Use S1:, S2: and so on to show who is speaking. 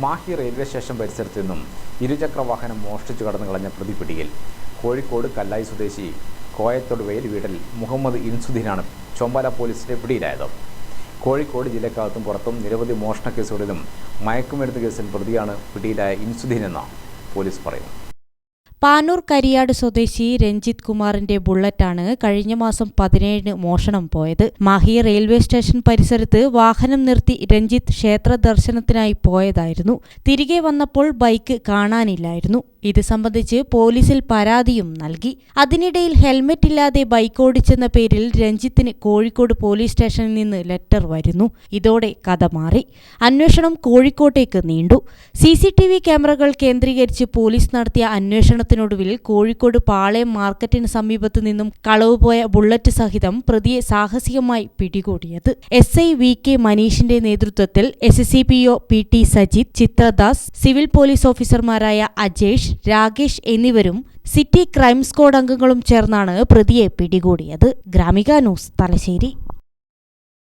S1: Mahe railway station പരിസരത്തു നിന്നും ഇരുചക്ര വാഹനം മോഷ്ടിച്ചു കടന്നു കളഞ്ഞ പ്രതി പിടിയിൽ. കോഴിക്കോട് കല്ലായി സ്വദേശി കോയത്തോട് കോയത്തൊടുവയിൽ വീട്ടിൽ മുഹമ്മദ് ഇൻസുദ്ദീനാണ് ചൊമ്പാല പോലീസിന്റെ പിടിയിലായത്. കോഴിക്കോട് ജില്ലക്കകത്തും പുറത്തും നിരവധി മോഷണ കേസുകളിലും മയക്കുമരുന്ന് കേസിൽ പ്രതിയാണ് പിടിയിലായ ഇൻസുദ്ദീൻ എന്ന് പോലീസ് പറയുന്നു.
S2: പാനൂർ കരിയാട് സ്വദേശി രഞ്ജിത് കുമാറിന്റെ ബുള്ളറ്റാണ് കഴിഞ്ഞ മാസം പതിനേഴിന് മോഷണം പോയത്. മാഹി റെയിൽവേ സ്റ്റേഷൻ പരിസരത്ത് വാഹനം നിർത്തി രഞ്ജിത്ത് ക്ഷേത്ര ദർശനത്തിനായി പോയതായിരുന്നു. തിരികെ വന്നപ്പോൾ ബൈക്ക് കാണാനില്ലായിരുന്നു. ഇത് സംബന്ധിച്ച് പോലീസിൽ പരാതിയും നൽകി. അതിനിടയിൽ ഹെൽമെറ്റ് ഇല്ലാതെ ബൈക്ക് ഓടിച്ചെന്ന പേരിൽ രഞ്ജിത്തിന് കോഴിക്കോട് പോലീസ് സ്റ്റേഷനിൽ നിന്ന് ലെറ്റർ വരുന്നു. ഇതോടെ കഥ മാറി. അന്വേഷണം കോഴിക്കോട്ടേക്ക് നീണ്ടു. സി ക്യാമറകൾ കേന്ദ്രീകരിച്ച് പോലീസ് നടത്തിയ അന്വേഷണത്തിനൊടുവിൽ കോഴിക്കോട് പാളയം മാർക്കറ്റിന് സമീപത്തു നിന്നും കളവുപോയ ബുള്ളറ്റ് സഹിതം പ്രതിയെ സാഹസികമായി പിടികൂടിയത്. എസ് ഐ വി കെ മനീഷിന്റെ നേതൃത്വത്തിൽ S C P O P T Sajith Chithradas civil police ഓഫീസർമാരായ അജേഷ് രാകേഷ് എന്നിവരും സിറ്റി ക്രൈം സ്ക്വാഡ് അംഗങ്ങളും ചേർന്നാണ് പ്രതിയെ പിടികൂടിയത്. ഗ്രാമിക ന്യൂസ് തലശ്ശേരി.